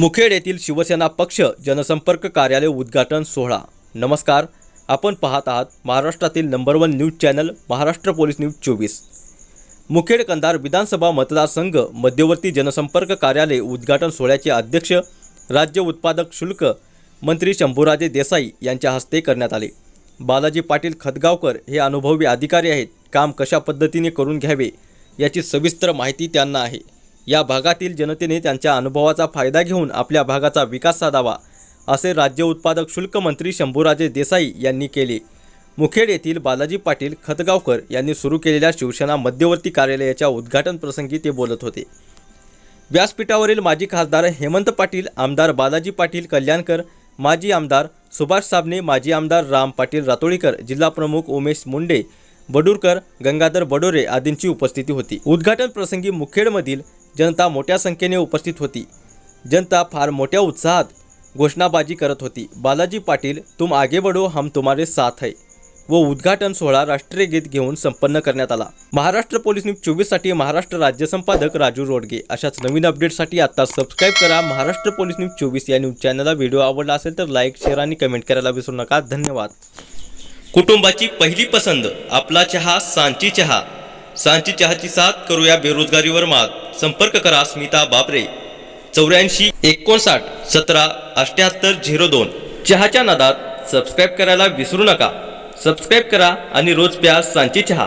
मुखेड येथील शिवसेना पक्ष जनसंपर्क कार्यालय उद्घाटन सोहळा. नमस्कार आपण पाहत आहात महाराष्ट्रातील number one news channel Maharashtra police news चोवीस. मुखेड कंधार विधानसभा मतदारसंघ मध्यवर्ती जनसंपर्क कार्यालय उद्घाटन सोहळ्याचे अध्यक्ष राज्य उत्पादक शुल्क मंत्री शंभूराजे देसाई यांच्या हस्ते करण्यात आले. बालाजी पाटील खतगावकर हे अनुभवी अधिकारी आहेत काम कशा पद्धतीने करून घ्यावे याची सविस्तर माहिती त्यांना आहे. या भागातील जनतेने त्यांच्या अनुभवाचा फायदा घेऊन आपल्या भागाचा विकास साधावा असे राज्य उत्पादक शुल्क मंत्री शंभूराजे देसाई यांनी केले. मुखेड येथील बालाजी पाटील खतगावकर यांनी सुरू केलेल्या शिवसेना मध्यवर्ती कार्यालयाच्या उद्घाटन प्रसंगी ते बोलत होते. व्यासपीठावरील माजी खासदार हेमंत पाटील आमदार बालाजी पाटील कल्याणकर माजी आमदार सुभाष साबणे माजी आमदार राम पाटील रातोळीकर जिल्हाप्रमुख उमेश मुंडे बडूरकर गंगाधर बडोरे आदींची उपस्थिती होती. उद्घाटन प्रसंगी मुखेडमधील जनता मोठ्या संख्येने उपस्थित होती. जनता फार मोठ्या उत्साहात घोषणाबाजी करत होती. बालाजी पाटील तुम आगे बढो हम तुम्हारे साथ है. व उद्घाटन सोहळा राष्ट्रीय गीत घेऊन संपन्न करण्यात आला. महाराष्ट्र पोलीस न्यूज चोवीससाठी महाराष्ट्र राज्य संपादक राजू रोडगे. अशाच नवीन अपडेटसाठी आता सबस्क्राईब करा. महाराष्ट्र पोलीस न्यूज चोवीस या न्यूज चॅनलला व्हिडिओ आवडला असेल तर लाईक शेअर आणि कमेंट करायला विसरू नका. धन्यवाद. कुटुंबाची पहिली पसंद आपला चहा सांची चहा. सांची चहाची साथ करूया बेरोजगारीवर मात. संपर्क करा स्मिता बाबरे चौऱ्याऐंशी एकोणसाठ सतरा अठ्याहत्तर झिरो दोन. चहाच्या नादात सबस्क्राईब करायला विसरू नका. सबस्क्राईब करा आणि रोज प्या सांची चहा.